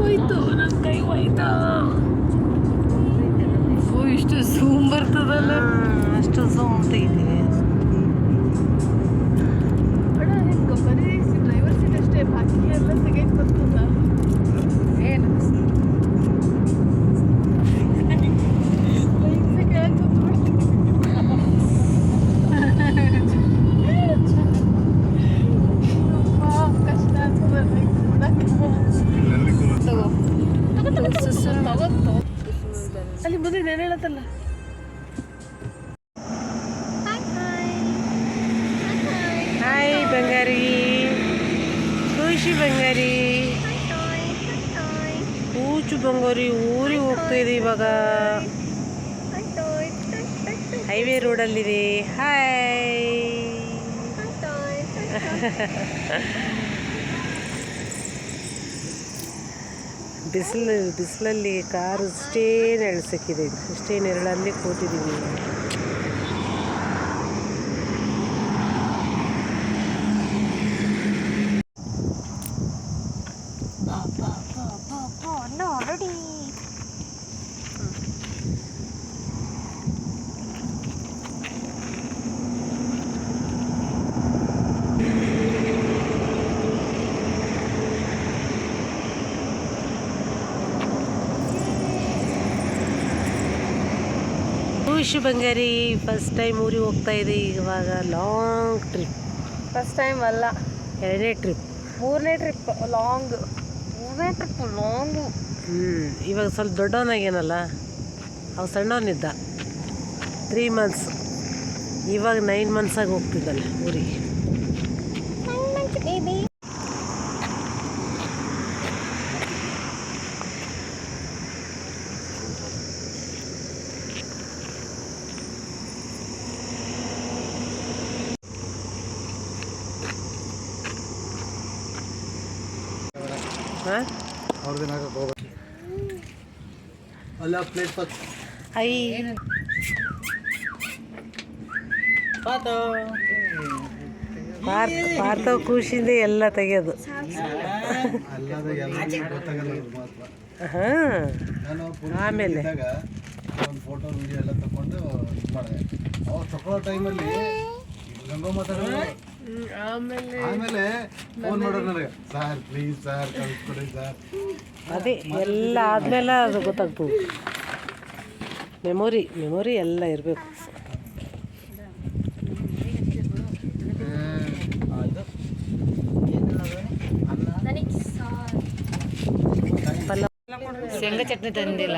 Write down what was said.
ಹೋಯ್ತು ನನ್ನ ಕೈ ಓ ಇಷ್ಟು ಝೂಮ್ ಬರ್ತದಲ್ಲ? ಅಲ್ಲಿ ಮುಂದೆ ನಾನು ಹೇಳತ್ತಲ್ಲ? ಹಾಯ್ ಬಂಗಾರಿ. ಖುಷಿ ಬಂಗಾರಿ. ಕೂಚು ಬಂಗಾರಿ ಊರಿಗೆ ಹೋಗ್ತಾ ಇದೆ ಇವಾಗ. ಹೈವೇ ರೋಡಲ್ಲಿದೆ ಹಾಯ್ ಬಿಸಿಲು ಬಿಸಿಲಲ್ಲಿ ಕಾರು ಇಷ್ಟೇ ನೆರಳು ಸಿಕ್ಕಿದೆ. ಇಷ್ಟೇ ನೆರಳಲ್ಲಿ ಕೂತಿದ್ದೀವಿ ಬಂಗಾರಿ ಫಸ್ಟ್ ಟೈಮ್ ಊರಿಗೆ ಹೋಗ್ತಾ ಇದೆ ಇವಾಗ ಲಾಂಗ್ ಟ್ರಿಪ್ ಫಸ್ಟ್ ಟೈಮ್ ಅಲ್ಲ. ಎರಡನೇ ಟ್ರಿಪ್ ಮೂರನೇ ಟ್ರಿಪ್ ಲಾಂಗ್ ಮೂರನೇ ಟ್ರಿಪ್ ಲಾಂಗು ಹ್ಞೂ ಇವಾಗ ಸ್ವಲ್ಪ ದೊಡ್ಡವನಾಗೇನಲ್ಲ ಅವ ಸಣ್ಣವನಿದ್ದ. ತ್ರೀ ಮಂತ್ಸ್ ಇವಾಗ ನೈನ್ ಮಂತ್ಸಾಗಿ ಹೋಗ್ತಿದ್ದಲ್ಲ ಊರಿಗೆ. ಅಲ್ಲ ಪ್ಲೇಟ್ ಪತ್. ಐ ಪಾರ್ಥ ಪಾರ್ಥ ಖುಷಿಯಿಂದ ಎಲ್ಲ ತೆಗೆಯೋದು. ಹಾಂ. ನಾನು ಆಮೇಲೆ? ಇದ್ದಾಗ ಒಂದು ಫೋಟೋ ವಿಡಿಯೋ ಎಲ್ಲ ತಗೊಂಡು ಇದು ಮಾಡಿದೆ. ಅವಾಗ ತಗೊಳ್ಳೋ ಟೈಮಲ್ಲಿ ಗಂಗೋ ಮಾತಾಡೋದು. ಆಮೇಲೆ ಫೋನ್ ಮಾಡೋರು ನನಗೆ ಸರ್ ಪ್ಲೀಸ್ ಸರ್ ಕಳಿಸ್ಕೊಡಿ ಸರ್ ಅದೇ ಎಲ್ಲ ಆದಮೇಲೆ ಅದು ಗೊತ್ತಾಗ್ತದೆ ಮೆಮೊರಿ ಮೆಮೊರಿ ಎಲ್ಲ ಇರಬೇಕು ಶೇಂಗಾ ಚಟ್ನಿ ತಂದಿಲ್ಲ